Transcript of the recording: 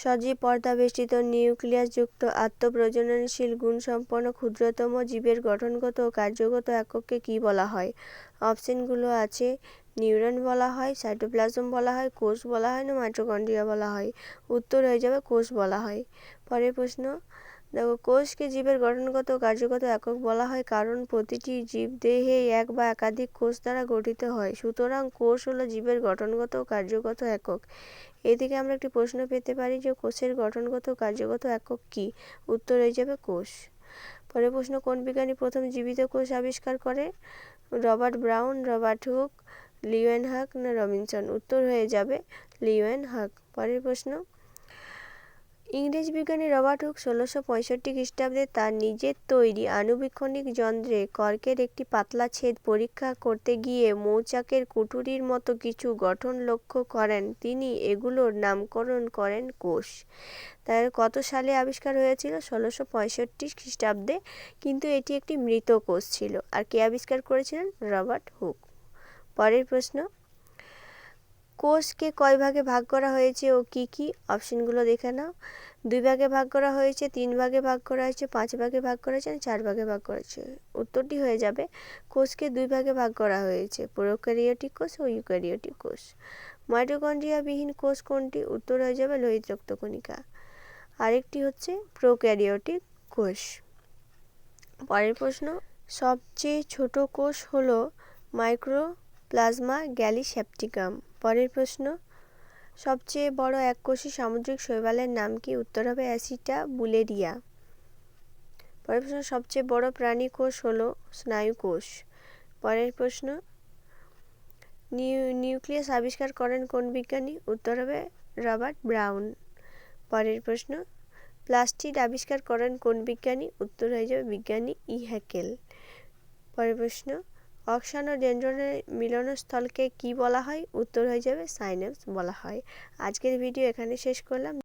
সজীব পর্দাবেষ্টিত নিউক্লিয়াসযুক্ত আত্মপ্রজননশীল গুণসম্পন্ন ক্ষুদ্রতম জীবের গঠনগত ও কার্যগত একককে কী বলা হয়? অপশনগুলো আছে, নিউরন বলা হয়, সাইটোপ্লাজম বলা হয়, কোষ বলা হয় না, মাইটোকন্ড্রিয়া বলা হয়। উত্তর হয়ে যাবে কোষ বলা হয়। পরের প্রশ্ন দেখো, কোষকে জীবের গঠনগত কার্যগত একক বলা হয়, কারণ প্রতিটি জীবদেহে এক বা একাধিক কোষ দ্বারা গঠিত হয়। সুতরাং কোষ হলো জীবের গঠনগত কার্যগত একক। এদিকে আমরা একটি প্রশ্ন পেতে পারি যে, কোষের গঠনগত কার্যগত একক কী? উত্তর হয়ে যাবে কোষ। পরের প্রশ্ন, কোন বিজ্ঞানী প্রথম জীবিত কোষ আবিষ্কার করে? Robert Brown, Robert Hooke, Leeuwenhoek না রবিনসন? উত্তর হয়ে যাবে লিওয়েন হাক পরের প্রশ্ন ইংরেজ বিজ্ঞানী রবার্ট হুক ষোলোশো পঁয়ষট্টি খ্রিস্টাব্দে তার নিজের তৈরি আণুবীক্ষণিক যন্ত্রে কর্কের একটি পাতলা ছেদ পরীক্ষা করতে গিয়ে মৌচাকের কুঠুরির মতো কিছু গঠন লক্ষ্য করেন। তিনি এগুলোর নামকরণ করেন কোষ। তার কত সালে আবিষ্কার হয়েছিল? ষোলোশো পঁয়ষট্টি খ্রিস্টাব্দে। কিন্তু এটি একটি মৃত কোষ ছিল। আর কে আবিষ্কার করেছিলেন? Robert Hooke. পরের প্রশ্ন কোষকে কয় ভাগে ভাগ করা হয়েছে ও কি কি? অপশনগুলো দেখে নাও। দুই ভাগে ভাগ করা হয়েছে, তিন ভাগে ভাগ করা হয়েছে, পাঁচ ভাগে ভাগ করা হয়েছে, চার ভাগে ভাগ করা হয়েছে। উত্তরটি হয়ে যাবে, কোষকে দুই ভাগে ভাগ করা হয়েছে, প্রোক্যারিওটিক কোষ ও ইউক্যারিওটিক কোষ। মাইটোকন্ড্রিয়াবিহীন কোষ কোনটি? উত্তর হয়ে যাবে লোহিত রক্তকণিকা আরেকটি হচ্ছে প্রোক্যারিওটিক কোষ। পরের প্রশ্ন, সবচেয়ে ছোট কোষ হলো মাইক্রোপ্লাজমা গ্যালিসেপ্টিকাম। পরের প্রশ্ন, সবচেয়ে বড় এককোষী সামুদ্রিক শৈবালের নাম কি? উত্তর হবে অ্যাসিটা বুলেরিয়া পরের প্রশ্ন, সবচেয়ে বড় প্রাণী কোষ হলো স্নায়ু কোষ। পরের প্রশ্ন, নিউ, নিউক্লিয়াস আবিষ্কার করেন কোন বিজ্ঞানী? উত্তর হবে রবার্ট ব্রাউন। পরের প্রশ্ন, প্লাস্টিড আবিষ্কার করেন কোন বিজ্ঞানী? উত্তর হয়ে যাবে বিজ্ঞানী ই হ্যাকেল। পরের প্রশ্ন অক্সান ও ডেন্ড্রনের মিলনস্থলকে কী বলা হয়? উত্তর হয়ে যাবে সাইনেপস বলা হয়। আজকের ভিডিও এখানে শেষ করলাম।